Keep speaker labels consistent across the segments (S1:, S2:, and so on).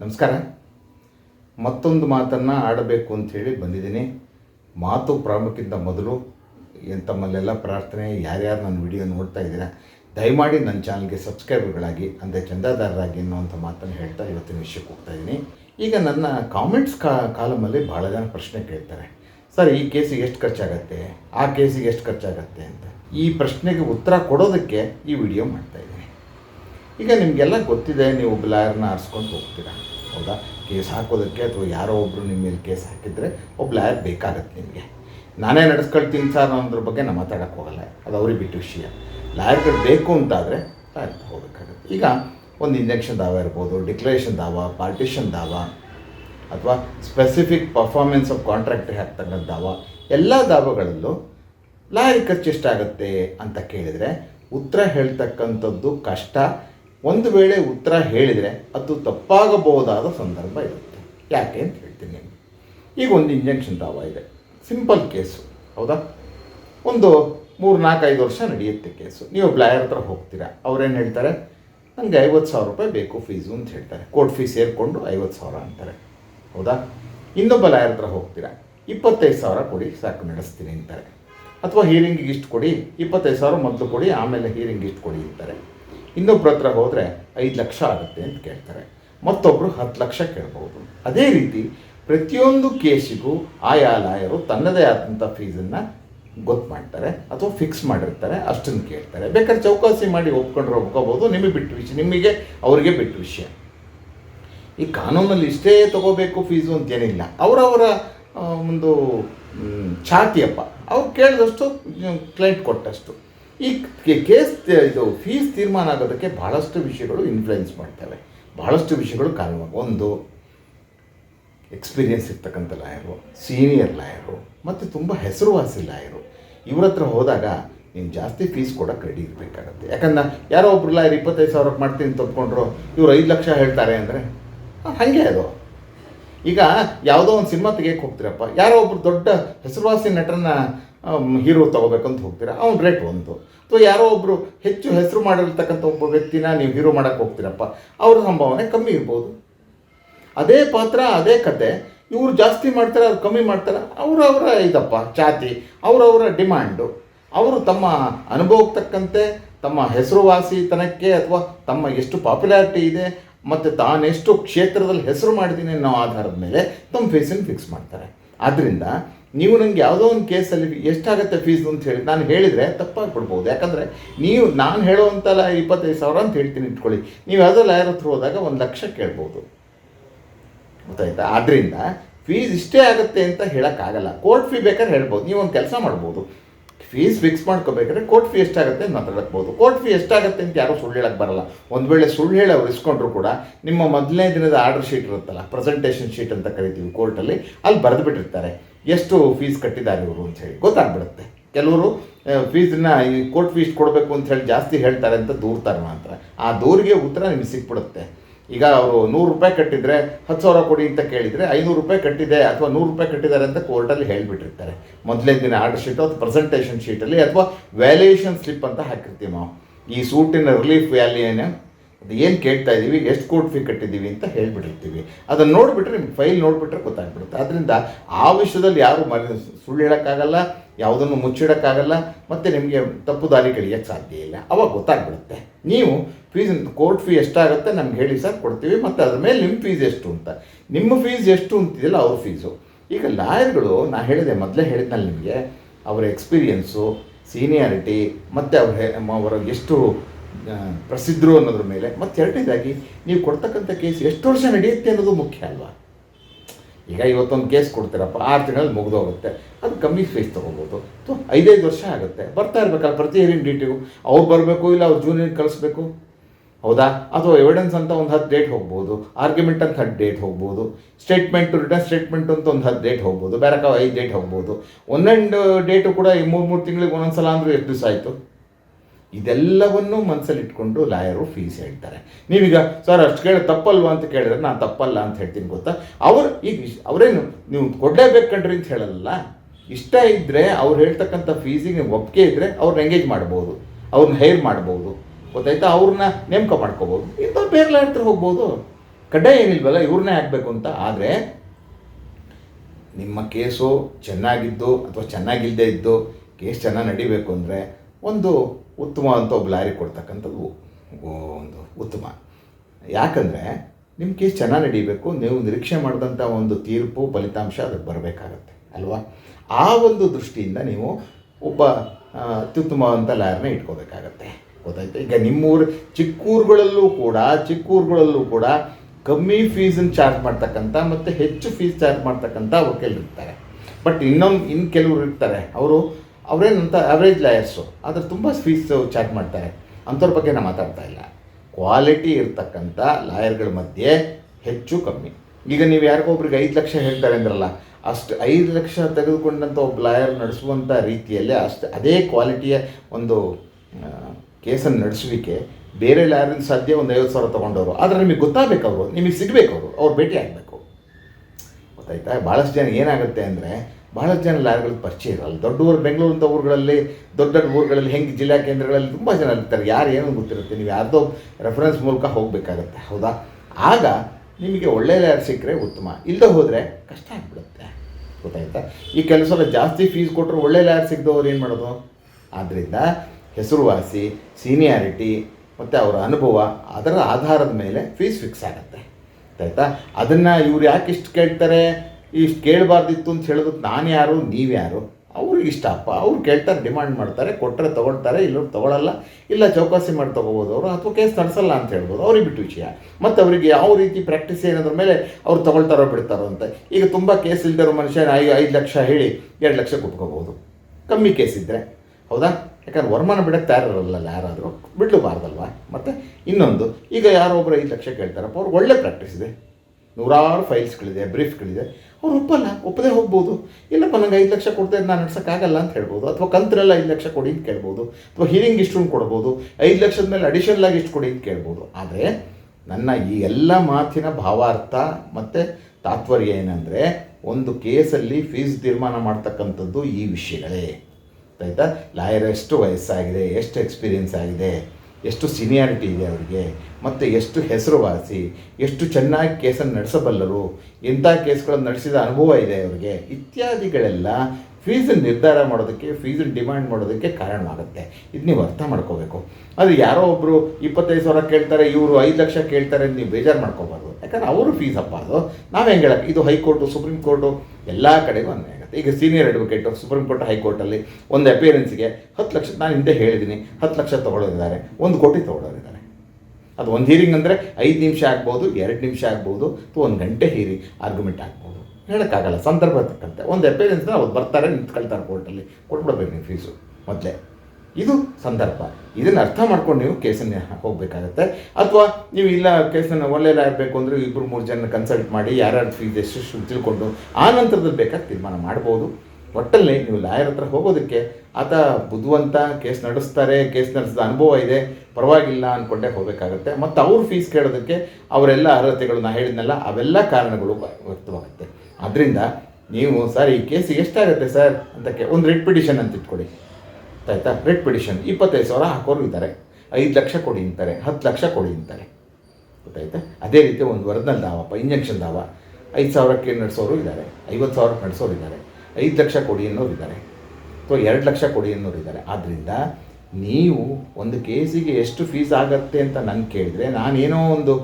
S1: ನಮಸ್ಕಾರ. ಮತ್ತೊಂದು ಮಾತನ್ನು ಆಡಬೇಕು ಅಂಥೇಳಿ ಬಂದಿದ್ದೀನಿ. ಮಾತು ಪ್ರಾರಂಭಕ್ಕಿಂತ ಮೊದಲು ತಮ್ಮಲ್ಲೆಲ್ಲ ಪ್ರಾರ್ಥನೆ, ಯಾರ್ಯಾರು ನನ್ನ ವಿಡಿಯೋ ನೋಡ್ತಾ ಇದ್ದೀರಾ, ದಯಮಾಡಿ ನನ್ನ ಚಾನಲ್ಗೆ ಸಬ್ಸ್ಕ್ರೈಬರ್ಗಳಾಗಿ ಅಂದರೆ ಚಂದಾದಾರರಾಗಿ ಅನ್ನುವಂಥ ಮಾತನ್ನು ಹೇಳ್ತಾ ಇವತ್ತಿನ ವಿಷಯಕ್ಕೆ ಹೋಗ್ತಾ ಇದ್ದೀನಿ. ಈಗ ನನ್ನ ಕಾಮೆಂಟ್ಸ್ ಕಾ, ಕಾಲಮಲ್ಲಿ ಭಾಳ ಜನ ಪ್ರಶ್ನೆ ಕೇಳ್ತಾರೆ. ಸರ್, ಈ ಕೇಸಿಗೆ ಎಷ್ಟು ಖರ್ಚಾಗತ್ತೆ? ಆ ಕೇಸಿಗೆ ಎಷ್ಟು ಖರ್ಚಾಗತ್ತೆ? ಅಂತ. ಈ ಪ್ರಶ್ನೆಗೆ ಉತ್ತರ ಕೊಡೋದಕ್ಕೆ ಈ ವಿಡಿಯೋ ಮಾಡ್ತಾ ಇದ್ದೀನಿ. ಈಗ ನಿಮಗೆಲ್ಲ ಗೊತ್ತಿದೆ, ನೀವು ಒಬ್ಬ ಲಾಯರ್ನ ಆರಿಸ್ಕೊಂಡು ಹೋಗ್ತೀರಾ? ಹೌದಾ? ಕೇಸ್ ಹಾಕೋದಕ್ಕೆ ಅಥವಾ ಯಾರೋ ಒಬ್ಬರು ನಿಮ್ಮ ಮೇಲೆ ಕೇಸ್ ಹಾಕಿದರೆ ಒಬ್ಬ ಲಾಯರ್ ಬೇಕಾಗತ್ತೆ ನಿಮಗೆ. ನಾನೇ ನಡೆಸ್ಕೊಳ್ತೀನಿ ಸರ್ ಅನ್ನೋದ್ರ ಬಗ್ಗೆ ನಾನು ಮಾತಾಡೋಕ್ಕೆ ಹೋಗಲ್ಲ. ಅದು ಅವ್ರಿಗೆ ಬಿಟ್ಟು ವಿಷಯ. ಲಾಯರ್ಗಳು ಬೇಕು ಅಂತಾದರೆ ಲಾಯರ್ ಹೋಗಬೇಕಾಗತ್ತೆ ಈಗ ಒಂದು ಇಂಜೆಕ್ಷನ್ ದಾವ ಇರ್ಬೋದು, ಡಿಕ್ಲರೇಷನ್ ದಾವ, ಪಾರ್ಟಿಷನ್ ದಾವ, ಅಥವಾ ಸ್ಪೆಸಿಫಿಕ್ ಪರ್ಫಾರ್ಮೆನ್ಸ್ ಆಫ್ ಕಾಂಟ್ರಾಕ್ಟ್ ಹಾಕ್ತಕ್ಕಂಥ ದಾವ, ಎಲ್ಲ ದಾವಗಳಲ್ಲೂ ಲಾಯರ್ ಖರ್ಚು ಎಷ್ಟಾಗುತ್ತೆ ಅಂತ ಕೇಳಿದರೆ ಉತ್ತರ ಹೇಳ್ತಕ್ಕಂಥದ್ದು ಕಷ್ಟ ಒಂದು ವೇಳೆ ಉತ್ತರ ಹೇಳಿದರೆ ಅದು ತಪ್ಪಾಗಬಹುದಾದ ಸಂದರ್ಭ ಇರುತ್ತೆ. ಯಾಕೆ ಅಂತ ಹೇಳ್ತೀನಿ. ಈಗ ಒಂದು ಇಂಜೆಕ್ಷನ್ ದಾವ ಇದೆ. ಸಿಂಪಲ್ ಕೇಸು ಹೌದಾ? ಒಂದು ಮೂರು ನಾಲ್ಕೈದು ವರ್ಷ ನಡೆಯುತ್ತೆ ಕೇಸು ನೀವು ಬ್ಲಾಯರ್ ಹತ್ರ ಹೋಗ್ತೀರಾ. ಅವ್ರೇನು ಹೇಳ್ತಾರೆ? ನನಗೆ ಐವತ್ತು ಸಾವಿರ ರೂಪಾಯಿ ಬೇಕು ಫೀಸು ಅಂತ ಹೇಳ್ತಾರೆ. ಕೋರ್ಟ್ ಫೀಸ್ ಸೇರಿಕೊಂಡು ಐವತ್ತು ಸಾವಿರ ಅಂತಾರೆ. ಹೌದಾ? ಇನ್ನೊಬ್ಬ ಲಾಯರ್ ಹತ್ರ ಹೋಗ್ತೀರಾ. ಇಪ್ಪತ್ತೈದು ಸಾವಿರ ಕೊಡಿ, ಸಾಕು, ನಡೆಸ್ತೀನಿ ಅಂತಾರೆ. ಅಥವಾ ಹೀರಿಂಗಿಗೆ ಇಷ್ಟು ಕೊಡಿ, ಇಪ್ಪತ್ತೈದು ಸಾವಿರ ಮೊದಲು ಕೊಡಿ, ಆಮೇಲೆ ಹೀರಿಂಗ್ ಇಷ್ಟು ಕೊಡಿ ಅಂತಾರೆ. ಇನ್ನೊಬ್ಬರ ಹತ್ರ ಹೋದರೆ ಐದು ಲಕ್ಷ ಆಗುತ್ತೆ ಅಂತ ಕೇಳ್ತಾರೆ. ಮತ್ತೊಬ್ಬರು ಹತ್ತು ಲಕ್ಷ ಕೇಳ್ಬೋದು. ಅದೇ ರೀತಿ ಪ್ರತಿಯೊಂದು ಕೇಸಿಗೂ ಆಯಾ ಲಾಯರು ತನ್ನದೇ ಆದಂಥ ಫೀಸನ್ನು ಗೊತ್ತು ಮಾಡ್ತಾರೆ ಅಥವಾ ಫಿಕ್ಸ್ ಮಾಡಿರ್ತಾರೆ, ಅಷ್ಟನ್ನು ಕೇಳ್ತಾರೆ. ಬೇಕಾದ್ರೆ ಚೌಕಾಸಿ ಮಾಡಿ ಒಪ್ಕೊಂಡ್ರೆ ಒಪ್ಕೋಬೋದು. ನಿಮಗೆ ಬಿಟ್ಟು ವಿಷಯ ನಿಮಗೆ ಅವರಿಗೆ ಬಿಟ್ಟು ವಿಷಯ. ಈ ಕಾನೂನಲ್ಲಿ ಇಷ್ಟೇ ತಗೋಬೇಕು ಫೀಸು ಅಂತೇನಿಲ್ಲ ಅವರವರ ಒಂದು ಛಾತಿಯಪ್ಪ. ಅವ್ರು ಕೇಳಿದಷ್ಟು ಕ್ಲೈಂಟ್ ಕೊಟ್ಟಷ್ಟು. ಈ ಕೇಸ್ ಇದು ಫೀಸ್ ತೀರ್ಮಾನ ಆಗೋದಕ್ಕೆ ಭಾಳಷ್ಟು ವಿಷಯಗಳು ಇನ್ಫ್ಲುಯೆನ್ಸ್ ಮಾಡ್ತವೆ. ಭಾಳಷ್ಟು ವಿಷಯಗಳು ಕಾರಣ ಒಂದು ಎಕ್ಸ್ಪೀರಿಯನ್ಸ್ ಇರ್ತಕ್ಕಂಥ ಲಾಯರು ಸೀನಿಯರ್ ಲಾಯರು ಮತ್ತು ತುಂಬ ಹೆಸರುವಾಸಿ ಲಾಯರು ಇವ್ರ ಹತ್ರ ಹೋದಾಗ ನೀನು ಜಾಸ್ತಿ ಫೀಸ್ ಕೊಡೋಕೆ ರೆಡಿ ಇರಬೇಕಾಗತ್ತೆ. ಯಾಕಂದ್ರೆ ಯಾರೋ ಒಬ್ರು ಲಾಯರ್ ಇಪ್ಪತ್ತೈದು ಸಾವಿರಕ್ಕೆ ಮಾಡ್ತೀನಿ ತಪ್ಕೊಂಡ್ರು ಇವ್ರು ಐದು ಲಕ್ಷ ಹೇಳ್ತಾರೆ ಅಂದರೆ ಹಾಗೆ ಅದು. ಈಗ ಯಾವುದೋ ಒಂದು ಸಿನಿಮಾ ತೆಗಿಯಕ್ಕೆ ಹೋಗ್ತೀರಪ್ಪ. ಯಾರೋ ಒಬ್ರು ದೊಡ್ಡ ಹೆಸರುವಾಸಿ ನಟರನ್ನ ಹೀರೋ ತೊಗೋಬೇಕಂತ ಹೋಗ್ತೀರಾ? ಅವ್ನ ರೇಟ್ ಒಂದು. ಅಥವಾ ಯಾರೋ ಒಬ್ಬರು ಹೆಚ್ಚು ಹೆಸರು ಮಾಡಿರ್ತಕ್ಕಂಥ ಒಬ್ಬ ವ್ಯಕ್ತಿನ ನೀವು ಹೀರೋ ಮಾಡೋಕ್ಕೆ ಹೋಗ್ತೀರಪ್ಪ, ಅವ್ರ ಸಂಭಾವನೆ ಕಮ್ಮಿ ಇರ್ಬೋದು. ಅದೇ ಪಾತ್ರ, ಅದೇ ಕತೆ, ಇವರು ಜಾಸ್ತಿ ಮಾಡ್ತಾರೆ, ಅವ್ರು ಕಮ್ಮಿ ಮಾಡ್ತಾರೆ ಅವರವರ ಇದಪ್ಪ ಚಾತಿ ಅವರವರ ಡಿಮ್ಯಾಂಡು. ಅವರು ತಮ್ಮ ಅನುಭವಕ್ಕೆ ತಕ್ಕಂತೆ, ತಮ್ಮ ಹೆಸರುವಾಸಿತನಕ್ಕೆ ಅಥವಾ ತಮ್ಮ ಎಷ್ಟು ಪಾಪ್ಯುಲಾರಿಟಿ ಇದೆ, ಮತ್ತು ತಾನೆಷ್ಟು ಕ್ಷೇತ್ರದಲ್ಲಿ ಹೆಸರು ಮಾಡಿದ್ದೀನಿ ಅನ್ನೋ ಆಧಾರದ ಮೇಲೆ ತಮ್ಮ ಫೇಸನ್ನು ಫಿಕ್ಸ್ ಮಾಡ್ತಾರೆ. ಆದ್ದರಿಂದ ನೀವು ನನಗೆ ಯಾವುದೋ ಒಂದು ಕೇಸಲ್ಲಿ ಎಷ್ಟಾಗುತ್ತೆ ಫೀಸ್ ಅಂತ ಹೇಳಿ ನಾನು ಹೇಳಿದರೆ ತಪ್ಪಾಗಿ ಕೊಡ್ಬೋದು ಯಾಕಂದರೆ ನೀವು ನಾನು ಹೇಳೋವಂತಲ್ಲ ಇಪ್ಪತ್ತೈದು ಸಾವಿರ ಅಂತ ಹೇಳ್ತೀನಿ ಇಟ್ಕೊಳ್ಳಿ. ನೀವು ಯಾವುದೋ ಲಾಯರ್ ಹತ್ರ ಹೋದಾಗ ಒಂದು ಲಕ್ಷ ಕೇಳ್ಬೋದು. ಗೊತ್ತಾಯ್ತಾ? ಆದ್ದರಿಂದ ಫೀಸ್ ಇಷ್ಟೇ ಆಗುತ್ತೆ ಅಂತ ಹೇಳೋಕ್ಕಾಗಲ್ಲ. ಕೋರ್ಟ್ ಫೀ ಬೇಕಾದ್ರೆ ಹೇಳ್ಬೋದು. ನೀವು ಒಂದು ಕೆಲಸ ಮಾಡ್ಬೋದು. ಫೀಸ್ ಫಿಕ್ಸ್ ಮಾಡ್ಕೋಬೇಕಾದ್ರೆ ಕೋರ್ಟ್ ಫೀ ಎಷ್ಟಾಗುತ್ತೆ ಅಂತ ಮಾತಾಡಕ್ಬೋದು ಕೋರ್ಟ್ ಫೀ ಎಷ್ಟಾಗುತ್ತೆ ಅಂತ ಯಾರೂ ಸುಳ್ಳು ಹೇಳಕ್ಕೆ ಬರಲ್ಲ. ಒಂದು ವೇಳೆ ಸುಳ್ಳು ಹೇಳಿ ಅವ್ರು ಇಸ್ಕೊಂಡ್ರು ಕೂಡ ನಿಮ್ಮ ಮೊದಲನೇ ದಿನದ ಆರ್ಡರ್ ಶೀಟ್ ಇರುತ್ತಲ್ಲ ಪ್ರೆಸೆಂಟೇಷನ್ ಶೀಟ್ ಅಂತ ಕರಿತೀವಿ ಕೋರ್ಟಲ್ಲಿ ಅಲ್ಲಿ ಬರೆದು ಬಿಟ್ಟಿರ್ತಾರೆ. ಎಷ್ಟು ಫೀಸ್ ಕಟ್ಟಿದ್ದಾರೆ ಇವರು ಅಂತ ಹೇಳಿ ಗೊತ್ತಾಗ್ಬಿಡುತ್ತೆ. ಕೆಲವರು ಫೀಸನ್ನ ಈ ಕೋರ್ಟ್ ಫೀಸ್ ಕೊಡಬೇಕು ಅಂತ ಹೇಳಿ ಜಾಸ್ತಿ ಹೇಳ್ತಾರೆ ಅಂತ ದೂರ್ತಾರೆ ಮಾತ್ರ. ಆ ದೂರಿಗೆ ಉತ್ತರ ನಿಮಗೆ ಸಿಕ್ಬಿಡುತ್ತೆ. ಈಗ ಅವರು ನೂರು ರೂಪಾಯಿ ಕಟ್ಟಿದರೆ ಹತ್ತು ಸಾವಿರ ಕೊಡಿ ಅಂತ ಕೇಳಿದರೆ ಐನೂರು ರೂಪಾಯಿ ಕಟ್ಟಿದೆ ಅಥವಾ ನೂರು ರೂಪಾಯಿ ಕಟ್ಟಿದ್ದಾರೆ ಅಂತ ಕೋರ್ಟಲ್ಲಿ ಹೇಳಿಬಿಟ್ಟಿರ್ತಾರೆ. ಮೊದಲೇ ದಿನ ಆರ್ಡರ್ ಶೀಟು ಅಥವಾ ಪ್ರೆಸೆಂಟೇಷನ್ ಶೀಟಲ್ಲಿ ಅಥವಾ ವ್ಯಾಲ್ಯೂಯೇಷನ್ ಸ್ಲಿಪ್ ಅಂತ ಹಾಕಿರ್ತೀವಿ ನಾವು. ಈ ಸೂಟಿನ ರಿಲೀಫ್ ವ್ಯಾಲ್ಯೂನ ಅದು ಏನು ಕೇಳ್ತಾ ಇದ್ದೀವಿ ಎಷ್ಟು ಕೋರ್ಟ್ ಫೀ ಕಟ್ಟಿದ್ದೀವಿ ಅಂತ ಹೇಳಿಬಿಟ್ಟಿರ್ತೀವಿ. ಅದನ್ನು ನೋಡಿಬಿಟ್ರೆ ನಿಮ್ಗೆ ಫೈಲ್ ನೋಡಿಬಿಟ್ರೆ ಗೊತ್ತಾಗ್ಬಿಡುತ್ತೆ. ಅದರಿಂದ ಆ ವಿಷಯದಲ್ಲಿ ಯಾರು ಮರಿ ಸುಳ್ಳು ಹೇಳೋಕ್ಕಾಗಲ್ಲ, ಯಾವುದನ್ನು ಮುಚ್ಚಿಡೋಕ್ಕಾಗಲ್ಲ, ಮತ್ತು ನಿಮಗೆ ತಪ್ಪು ದಾರಿ ಕಳಿಯೋಕ್ಕೆ ಸಾಧ್ಯ ಇಲ್ಲ. ಅವಾಗ ಗೊತ್ತಾಗ್ಬಿಡುತ್ತೆ. ನೀವು ಫೀಸ್ ಕೋರ್ಟ್ ಫೀ ಎಷ್ಟಾಗುತ್ತೆ ನಮ್ಗೆ ಹೇಳಿ ಸರ್ ಕೊಡ್ತೀವಿ, ಮತ್ತು ಅದ್ರ ಮೇಲೆ ನಿಮ್ಮ ಫೀಸ್ ಎಷ್ಟು ಅಂತ. ನಿಮ್ಮ ಫೀಸ್ ಎಷ್ಟು ಅಂತಿದೆಯಲ್ಲ ಅವ್ರ ಫೀಸು ಈಗ ಲಾಯರ್ಗಳು, ನಾ ಹೇಳಿದೆ, ಮೊದಲೇ ಹೇಳಿದ್ನಲ್ಲ ನಿಮಗೆ, ಅವರ ಎಕ್ಸ್ಪೀರಿಯೆನ್ಸು ಸೀನಿಯಾರಿಟಿ ಮತ್ತು ಅವ್ರ ಅವರ ಎಷ್ಟು ಪ್ರಸಿದ್ಧರು ಅನ್ನೋದ್ರ ಮೇಲೆ. ಮತ್ತು ಎರಡನೇದಾಗಿ, ನೀವು ಕೊಡ್ತಕ್ಕಂಥ ಕೇಸ್ ಎಷ್ಟು ವರ್ಷ ನಡೆಯುತ್ತೆ ಅನ್ನೋದು ಮುಖ್ಯ ಅಲ್ವಾ? ಈಗ ಇವತ್ತೊಂದು ಕೇಸ್ ಕೊಡ್ತೀರಪ್ಪ, ಆರು ತಿಂಗಳಲ್ಲಿ ಮುಗಿದೋಗುತ್ತೆ. ಅದು ಕಮ್ಮಿ ಫೀಸ್ ತೊಗೋಬೋದು. ಅಥವಾ ಐದೈದು ವರ್ಷ ಆಗುತ್ತೆ. ಬರ್ತಾ ಇರಬೇಕಲ್ಲ, ಪ್ರತಿ ಹಿಯರಿಂಗ್ ಡೇಟಿಗೂ ಅವ್ರು ಬರಬೇಕು ಇಲ್ಲ ಅವ್ರು ಜೂನಿಯರ್ ಕಳಿಸ್ಬೇಕು? ಹೌದಾ? ಅಥವಾ ಎವಿಡೆನ್ಸ್ ಅಂತ ಒಂದು ಹತ್ತು ಡೇಟ್ ಹೋಗ್ಬೋದು ಆರ್ಗ್ಯುಮೆಂಟ್ ಅಂತ ಹತ್ತು ಡೇಟ್ ಹೋಗ್ಬೋದು ಸ್ಟೇಟ್ಮೆಂಟು ರಿಟರ್ನ್ ಸ್ಟೇಟ್ಮೆಂಟ್ ಅಂತ ಒಂದು ಹತ್ತು ಡೇಟ್ ಹೋಗ್ಬೋದು, ಬೇರೆ ಐದು ಡೇಟ್ ಹೋಗ್ಬೋದು. ಒಂದೊಂದು ಡೇಟು ಕೂಡ ಈ ಮೂರು ಮೂರು ತಿಂಗಳಿಗೆ ಒಂದೊಂದು ಸಲ ಅಂದರೂ ಎಷ್ಟು ದಿವಸ ಆಯಿತು? ಇದೆಲ್ಲವನ್ನೂ ಮನಸ್ಸಲ್ಲಿ ಇಟ್ಕೊಂಡು ಲಾಯರು ಫೀಸ್ ಹೇಳ್ತಾರೆ. ನೀವೀಗ, ಸರ್, ಅಷ್ಟು ಕೇಳಿ ತಪ್ಪಲ್ವಾ? ಅಂತ ಕೇಳಿದ್ರೆ ನಾನು ತಪ್ಪಲ್ಲ ಅಂತ ಹೇಳ್ತೀನಿ ಗೊತ್ತಾ? ಅವರು ಈಗ ಅವರೇನು, ನೀವು ಕೊಡಲೇಬೇಕು ಕಣ್ರಿ ಅಂತ ಹೇಳಲ್ಲ. ಇಷ್ಟ ಇದ್ದರೆ ಅವ್ರು ಹೇಳ್ತಕ್ಕಂಥ ಫೀಸಿಗೆ ನೀವು ಒಪ್ಪಿಗೆ ಇದ್ದರೆ ಅವ್ರನ್ನ ಎಂಗೇಜ್ ಮಾಡ್ಬೋದು. ಅವ್ರನ್ನ ಹೈರ್ ಮಾಡ್ಬೋದು. ಗೊತ್ತಾಯ್ತಾ? ಅವ್ರನ್ನ ನೇಮಕ ಮಾಡ್ಕೋಬೋದು. ಇಂಥ ಬೇರೆ ಲಾಯರ್ ಹತ್ರ ಹೋಗ್ಬೋದು. ಕಡ್ಡಾಯ ಏನಿಲ್ವಲ್ಲ, ಇವ್ರನ್ನೇ ಆಗಬೇಕು ಅಂತ. ಆದರೆ, ನಿಮ್ಮ ಕೇಸು ಚೆನ್ನಾಗಿದ್ದು ಅಥವಾ ಚೆನ್ನಾಗಿಲ್ಲದೆ ಇದ್ದು, ಕೇಸ್ ಚೆನ್ನಾಗಿ ನಡಿಬೇಕು ಅಂದರೆ ಒಂದು ಉತ್ತಮ ಅಂತ ಒಬ್ಬ ಲಾರಿ ಕೊಡ್ತಕ್ಕಂಥದ್ದು ಒಂದು ಉತ್ತಮ. ಯಾಕಂದರೆ ನಿಮ್ಮ ಕೇಸ್ ಚೆನ್ನಾಗಿ ನಡೀಬೇಕು, ನೀವು ನಿರೀಕ್ಷೆ ಮಾಡಿದಂಥ ಒಂದು ತೀರ್ಪು, ಫಲಿತಾಂಶ ಅದಕ್ಕೆ ಬರಬೇಕಾಗತ್ತೆ, ಅಲ್ವಾ? ಆ ಒಂದು ದೃಷ್ಟಿಯಿಂದ ನೀವು ಒಬ್ಬ ಅತ್ಯುತ್ತಮವಂಥ ಅತ್ಯುತ್ತಮವಾದಂಥ ಲಾಯರ್ನ ಇಟ್ಕೋಬೇಕಾಗತ್ತೆ. ಗೊತ್ತಾಯ್ತು? ಈಗ ನಿಮ್ಮೂರು, ಚಿಕ್ಕೂರುಗಳಲ್ಲೂ ಕೂಡ ಚಿಕ್ಕೂರುಗಳಲ್ಲೂ ಕೂಡ ಕಮ್ಮಿ ಫೀಸನ್ನು ಚಾರ್ಜ್ ಮಾಡ್ತಕ್ಕಂಥ ಮತ್ತು ಹೆಚ್ಚು ಫೀಸ್ ಚಾರ್ಜ್ ಮಾಡ್ತಕ್ಕಂಥ ವಕೀಲರು ಇರ್ತಾರೆ. ಬಟ್ ಇನ್ನೊಂದು ಇನ್ನು ಕೆಲವರು ಇರ್ತಾರೆ. ಅವರು ಅವರೇನಂತ ಆವ್ರೇಜ್ ಲಾಯರ್ಸು ಆದರೆ ತುಂಬ ಫೀಸ್ ಚಾರ್ಜ್ ಮಾಡ್ತಾರೆ. ಅಂಥವ್ರ ಬಗ್ಗೆ ನಾನು ಮಾತಾಡ್ತಾ ಇಲ್ಲ. ಕ್ವಾಲಿಟಿ ಇರ್ತಕ್ಕಂಥ ಲಾಯರ್ಗಳ ಮಧ್ಯೆ ಹೆಚ್ಚು ಕಮ್ಮಿ. ಈಗ ನೀವು ಯಾರಿಗೋ ಒಬ್ರಿಗೆ ಐದು ಲಕ್ಷ ಹೇಳ್ತಾರೆ ಅಂದ್ರಲ್ಲ, ಅಷ್ಟು ಐದು ಲಕ್ಷ ತೆಗೆದುಕೊಂಡಂಥ ಒಬ್ಬ ಲಾಯರ್ ನಡೆಸುವಂಥ ರೀತಿಯಲ್ಲೇ ಅಷ್ಟು ಅದೇ ಕ್ವಾಲಿಟಿಯ ಒಂದು ಕೇಸನ್ನು ನಡೆಸುವಿಕೆ ಬೇರೆ ಲಾಯರಿಂದ ಸಾಧ್ಯ ಒಂದು ಐವತ್ತು ಸಾವಿರ ತೊಗೊಂಡವರು. ಆದರೆ ನಿಮಗೆ ಗೊತ್ತಾಗಬೇಕು ಅವರು, ನಿಮಗೆ ಸಿಗಬೇಕು ಅವರು, ಅವ್ರು ಭೇಟಿ ಆಗಬೇಕು. ಗೊತ್ತಾಯ್ತಾ? ಭಾಳಷ್ಟು ಜನ ಏನಾಗುತ್ತೆ ಅಂದರೆ ಭಾಳಷ್ಟು ಜನ ಲಾಯರ್ಗಳಿಗೆ ಪರಿಚಯ ಇರಲ್ಲ. ದೊಡ್ಡ ಊರು ಬೆಂಗಳೂರಂಥ ಊರುಗಳಲ್ಲಿ, ದೊಡ್ಡ ದೊಡ್ಡ ಊರುಗಳಲ್ಲಿ, ಹೆಂಗೆ ಜಿಲ್ಲಾ ಕೇಂದ್ರಗಳಲ್ಲಿ ತುಂಬ ಜನ ಇರ್ತಾರೆ. ಯಾರು ಏನೋ ಗೊತ್ತಿರುತ್ತೆ. ನೀವು ಯಾರ್ದೋ ರೆಫರೆನ್ಸ್ ಮೂಲಕ ಹೋಗಬೇಕಾಗತ್ತೆ. ಹೌದಾ? ಆಗ ನಿಮಗೆ ಒಳ್ಳೆಯ ಲಾಯರ್ ಸಿಕ್ಕರೆ ಉತ್ತಮ. ಇಲ್ಲದೆ ಹೋದರೆ ಕಷ್ಟ ಆಗಿಬಿಡುತ್ತೆ. ಗೊತ್ತಾಯ್ತಾ? ಈ ಕೆಲಸ ಜಾಸ್ತಿ ಫೀಸ್ ಕೊಟ್ಟರು ಒಳ್ಳೆ ಲಾಯರ್ ಸಿಗದವ್ರು ಏನು ಮಾಡೋದು? ಆದ್ದರಿಂದ ಹೆಸರುವಾಸಿ ಸೀನಿಯಾರಿಟಿ ಮತ್ತು ಅವರ ಅನುಭವ, ಅದರ ಆಧಾರದ ಮೇಲೆ ಫೀಸ್ ಫಿಕ್ಸ್ ಆಗುತ್ತೆ. ಗೊತ್ತಾಯ್ತಾ? ಅದನ್ನು ಇವ್ರು ಯಾಕೆ ಇಷ್ಟು ಕೇಳ್ತಾರೆ? ಇಷ್ಟು ಕೇಳಬಾರ್ದಿತ್ತು ಅಂತ ಹೇಳೋದಕ್ಕೆ ನಾನು ಯಾರು, ನೀವು ಯಾರು? ಅವ್ರಿಗೆ ಇಷ್ಟಪ್ಪ ಅವ್ರು ಕೇಳ್ತಾರೆ, ಡಿಮಾಂಡ್ ಮಾಡ್ತಾರೆ ಕೊಟ್ಟರೆ ತೊಗೊಳ್ತಾರೆ ಇಲ್ಲವ್ರು ತೊಗೊಳಲ್ಲ. ಇಲ್ಲ, ಚೌಕಾಸಿ ಮಾಡಿ ತೊಗೋಬೋದು ಅವರು, ಅಥವಾ ಕೇಸ್ ನಡೆಸಲ್ಲ ಅಂತ ಹೇಳ್ಬೋದು, ಅವ್ರಿಗೆ ಬಿಟ್ಟು ವಿಷಯ. ಮತ್ತು ಅವರಿಗೆ ಯಾವ ರೀತಿ ಪ್ರಾಕ್ಟೀಸ್ ಏನಾದ್ರ ಮೇಲೆ ಅವ್ರು ತೊಗೊಳ್ತಾರೋ ಬಿಡ್ತಾರೋ ಅಂತ. ಈಗ ತುಂಬ ಕೇಸ್ ಇಲ್ದಿರೋ ಮನುಷ್ಯ ಐದು ಐದು ಲಕ್ಷ ಹೇಳಿ ಎರಡು ಲಕ್ಷ ಕೊಟ್ಕೋಬೋದು ಕಮ್ಮಿ ಕೇಸ್ ಇದ್ದರೆ ಹೌದಾ? ಯಾಕಂದ್ರೆ ವರಮಾನ ಬಿಡಕ್ಕೆ ತಯಾರಿರಲ್ಲ ಯಾರಾದರೂ. ಬಿಡಲೂಬಾರ್ದಲ್ವಾ? ಮತ್ತು ಇನ್ನೊಂದು, ಈಗ ಯಾರೋ ಒಬ್ಬರು ಐದು ಲಕ್ಷ ಕೇಳ್ತಾರಪ್ಪ, ಅವ್ರಿಗೆ ಒಳ್ಳೆ ಪ್ರಾಕ್ಟೀಸ್ ಇದೆ. ನೂರಾರು ಫೈಲ್ಸ್ಗಳಿದೆ ಬ್ರೀಫ್ಗಳಿದೆ ಅವ್ರು ಒಪ್ಪಲ್ಲ, ಒಪ್ಪದೆ ಹೋಗ್ಬೋದು. ಇಲ್ಲಪ್ಪ, ನಂಗೆ ಐದು ಲಕ್ಷ ಕೊಡ್ತಾ ನಾನು ನಡ್ಸೋಕ್ಕಾಗಲ್ಲ ಅಂತ ಹೇಳ್ಬೋದು. ಅಥವಾ ಕಂತ್ರಲ್ಲ ಐದು ಲಕ್ಷ ಕೊಡಿ ಅಂತ ಕೇಳ್ಬೋದು. ಅಥವಾ ಹಿರಿಂಗ್ ಇಷ್ಟು ಕೊಡ್ಬೋದು. ಐದು ಲಕ್ಷದ ಮೇಲೆ ಅಡಿಷನಲ್ ಆಗಿ ಇಷ್ಟು ಕೊಡಿ ಅಂತ ಕೇಳ್ಬೋದು. ಆದರೆ ನನ್ನ ಈ ಎಲ್ಲ ಮಾತಿನ ಭಾವಾರ್ಥ ಮತ್ತು ತಾತ್ಪರ್ಯ ಏನಂದರೆ ಒಂದು ಕೇಸಲ್ಲಿ ಫೀಸ್ ತೀರ್ಮಾನ ಮಾಡ್ತಕ್ಕಂಥದ್ದು ಈ ವಿಷಯಗಳೇ. ಆಯಿತಾ? ಲಾಯರ್ ಎಷ್ಟು ವಯಸ್ಸಾಗಿದೆ, ಎಷ್ಟು ಎಕ್ಸ್ಪೀರಿಯನ್ಸ್ ಆಗಿದೆ? ಎಷ್ಟು ಸೀನಿಯಾರಿಟಿ ಇದೆ ಅವರಿಗೆ, ಮತ್ತು ಎಷ್ಟು ಹೆಸರುವಾಸಿ, ಎಷ್ಟು ಚೆನ್ನಾಗಿ ಕೇಸನ್ನು ನಡೆಸಬಲ್ಲರು ಎಂಥ ಕೇಸ್ಗಳನ್ನು ನಡೆಸಿದ ಅನುಭವ ಇದೆ ಅವರಿಗೆ. ಇತ್ಯಾದಿಗಳೆಲ್ಲ ಫೀಸನ್ನು ನಿರ್ಧಾರ ಮಾಡೋದಕ್ಕೆ ಫೀಸನ್ನು ಡಿಮ್ಯಾಂಡ್ ಮಾಡೋದಕ್ಕೆ ಕಾರಣವಾಗುತ್ತೆ. ಇದು ನೀವು ಅರ್ಥ ಮಾಡ್ಕೋಬೇಕು. ಅದು ಯಾರೋ ಒಬ್ಬರು ಇಪ್ಪತ್ತೈದು ಸಾವಿರ ಕೇಳ್ತಾರೆ, ಇವರು ಐದು ಲಕ್ಷ ಕೇಳ್ತಾರೆ ಅಂತ ನೀವು ಬೇಜಾರು ಮಾಡ್ಕೋಬಾರ್ದು. ಯಾಕಂದ್ರೆ ಅವರು ಫೀಸ್ ಅಪ್ಪ ಅದು ನಾವು ಹೆಂಗೆ ಹೇಳಕ್ಕೆ ಇದು ಹೈಕೋರ್ಟು, ಸುಪ್ರೀಂ ಕೋರ್ಟು, ಎಲ್ಲ ಕಡೆಗೂ ಅನ್ವಯ ಆಗುತ್ತೆ ಈಗ ಸೀನಿಯರ್ ಅಡ್ವೊಕೇಟು ಸುಪ್ರೀಂ ಕೋರ್ಟ್ ಹೈಕೋರ್ಟಲ್ಲಿ ಒಂದು ಅಪಿಯರೆನ್ಸ್ಗೆ ಹತ್ತು ಲಕ್ಷ, ನಾನು ಹಿಂದೆ ಹೇಳಿದ್ದೀನಿ, ಹತ್ತು ಲಕ್ಷ ತೊಗೊಳ್ಳೋರಿದ್ದಾರೆ, ಒಂದು ಕೋಟಿ ತೊಗೊಳ್ಳೋರಿದ್ದಾರೆ. ಅದು ಒಂದು ಹೀರಿಂಗ್ ಅಂದರೆ ಐದು ನಿಮಿಷ ಆಗ್ಬೋದು, ಎರಡು ನಿಮಿಷ ಆಗ್ಬೋದು, ಅಥವಾ ಒಂದು ಗಂಟೆ ಹೀರಿ ಆರ್ಗ್ಯುಮೆಂಟ್ ಆಗ್ಬೋದು. ಹೇಳೋಕ್ಕಾಗಲ್ಲ, ಸಂದರ್ಭ ತಕ್ಕಂತೆ. ಒಂದು ಅಪಿಯರೆನ್ಸ್ನ ಅವ್ರು ಬರ್ತಾರೆ, ನಿಂತ್ಕೊಳ್ತಾರೆ ಕೋರ್ಟಲ್ಲಿ ಕೊಟ್ಬಿಡ್ಬೇಕು ನೀವು ಫೀಸು ಮೊದಲೇ. ಇದು ಸಂದರ್ಭ. ಇದನ್ನು ಅರ್ಥ ಮಾಡ್ಕೊಂಡು ನೀವು ಕೇಸನ್ನು ಹೋಗಬೇಕಾಗತ್ತೆ. ಅಥವಾ ನೀವು ಇಲ್ಲ, ಕೇಸನ್ನು ಒಳ್ಳೆಯಲ್ಲ ಇರಬೇಕು ಅಂದರೆ ಇಬ್ಬರು ಮೂರು ಜನ ಕನ್ಸಲ್ಟ್ ಮಾಡಿ ಯಾರ್ಯಾರು ಫೀಸ್ ಎಷ್ಟು ತಿಳ್ಕೊಂಡು ಆ ನಂತರದಲ್ಲಿ ಬೇಕಾಗಿ ತೀರ್ಮಾನ ಮಾಡ್ಬೋದು. ಒಟ್ಟಲ್ಲಿ ನೀವು ಲಾಯರ್ ಹತ್ರ ಹೋಗೋದಕ್ಕೆ ಆತ ಬುದ್ಧಿವಂತ, ಕೇಸ್ ನಡೆಸ್ತಾರೆ, ಕೇಸ್ ನಡೆಸಿದ ಅನುಭವ ಇದೆ, ಪರವಾಗಿಲ್ಲ ಅಂದ್ಕೊಂಡೇ ಹೋಗಬೇಕಾಗತ್ತೆ. ಮತ್ತು ಅವ್ರ ಫೀಸ್ ಕೇಳೋದಕ್ಕೆ ಅವರೆಲ್ಲ ಅರ್ಹತೆಗಳು ನಾ ಹೇಳಿದ್ನಲ್ಲ, ಅವೆಲ್ಲ ಕಾರಣಗಳು ವ್ಯಕ್ತವಾಗುತ್ತೆ. ಅದರಿಂದ ನೀವು, ಸರ್, ಈ ಕೇಸಿಗೆ ಎಷ್ಟಾಗುತ್ತೆ ಸರ್? ಅಂತಕ್ಕೆ ಒಂದು ರಿಟ್ ಪಿಟಿಷನ್ ಅಂತ ಇಟ್ಕೊಡಿ. ಆಯ್ತಾ ರೆಡ್ ಪಿಟಿಷನ್ ಇಪ್ಪತ್ತೈದು ಸಾವಿರ ಹಾಕೋರು ಇದ್ದಾರೆ. ಐದು ಲಕ್ಷ ಕೊಡಿ ಅಂತಾರೆ, ಹತ್ತು ಲಕ್ಷ ಕೊಡಿ ಅಂತಾರೆ. ಗೊತ್ತಾಯ್ತಾ? ಅದೇ ರೀತಿ ಒಂದು ವರ್ನಲ್ ದಾವಪ್ಪ ಇಂಜೆಕ್ಷನ್ ದಾವ. ಐದು ಸಾವಿರಕ್ಕೆ ನಡೆಸೋರು ಇದ್ದಾರೆ. ಐವತ್ತು ಸಾವಿರಕ್ಕೆ ನಡೆಸೋರು ಇದ್ದಾರೆ. ಐದು ಲಕ್ಷ ಕೊಡಿ ಅನ್ನೋರು ಇದ್ದಾರೆ. ಅಥವಾ ಎರಡು ಲಕ್ಷ ಕೊಡಿ ಅನ್ನೋರು ಇದ್ದಾರೆ. ಆದ್ದರಿಂದ ನೀವು ಒಂದು ಕೇಸಿಗೆ ಎಷ್ಟು ಫೀಸ್ ಆಗತ್ತೆ ಅಂತ ನಂಗೆ ಕೇಳಿದರೆ, ನಾನೇನೋ ಒಂದು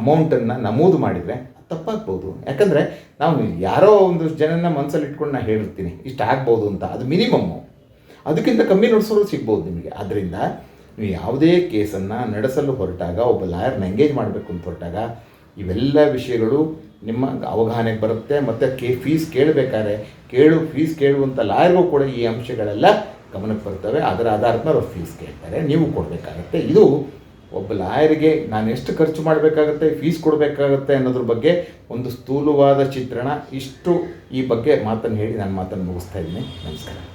S1: ಅಮೌಂಟನ್ನು ನಮೂದು ಮಾಡಿದರೆ ತಪ್ಪಾಗ್ಬೋದು. ಯಾಕಂದರೆ ನಾವು ಯಾರೋ ಒಂದು ಜನನ ಮನಸ್ಸಲ್ಲಿ ಇಟ್ಕೊಂಡು ನಾನು ಹೇಳಿರ್ತೀನಿ ಇಷ್ಟು ಆಗ್ಬೋದು ಅಂತ. ಅದು ಮಿನಿಮಮ್ಮು ಅದಕ್ಕಿಂತ ಕಮ್ಮಿ ನಡೆಸೋರು ಸಿಗ್ಬೋದು ನಿಮಗೆ. ಆದ್ದರಿಂದ ನೀವು ಯಾವುದೇ ಕೇಸನ್ನು ನಡೆಸಲು ಹೊರಟಾಗ, ಒಬ್ಬ ಲಾಯರ್ನ ಎಂಗೇಜ್ ಮಾಡಬೇಕು ಅಂತ ಹೊರಟಾಗ, ಇವೆಲ್ಲ ವಿಷಯಗಳು ನಿಮ್ಮ ಅವಗಾಹನೆಗೆ ಬರುತ್ತೆ. ಮತ್ತು ಕೇ, ಫೀಸ್ ಕೇಳಬೇಕಾದ್ರೆ, ಕೇಳು, ಫೀಸ್ ಕೇಳುವಂಥ ಲಾಯರ್ಗೂ ಕೂಡ ಈ ಅಂಶಗಳೆಲ್ಲ ಗಮನಕ್ಕೆ ಬರ್ತವೆ. ಅದರ ಆಧಾರದ ಮೇಲೆ ಅವ್ರು ಫೀಸ್ ಕೇಳ್ತಾರೆ. ನೀವು ಕೊಡಬೇಕಾಗತ್ತೆ. ಇದು ಒಬ್ಬ ಲಾಯರ್ಗೆ ನಾನು ಎಷ್ಟು ಖರ್ಚು ಮಾಡಬೇಕಾಗತ್ತೆ, ಫೀಸ್ ಕೊಡಬೇಕಾಗತ್ತೆ ಅನ್ನೋದ್ರ ಬಗ್ಗೆ ಒಂದು ಸ್ಥೂಲವಾದ ಚಿತ್ರಣ. ಇಷ್ಟು ಈ ಬಗ್ಗೆ ಮಾತನ್ನು ಹೇಳಿ ನಾನು ಮಾತನ್ನು ಮುಗಿಸ್ತಾ ಇದ್ದೀನಿ. ನಮಸ್ಕಾರ.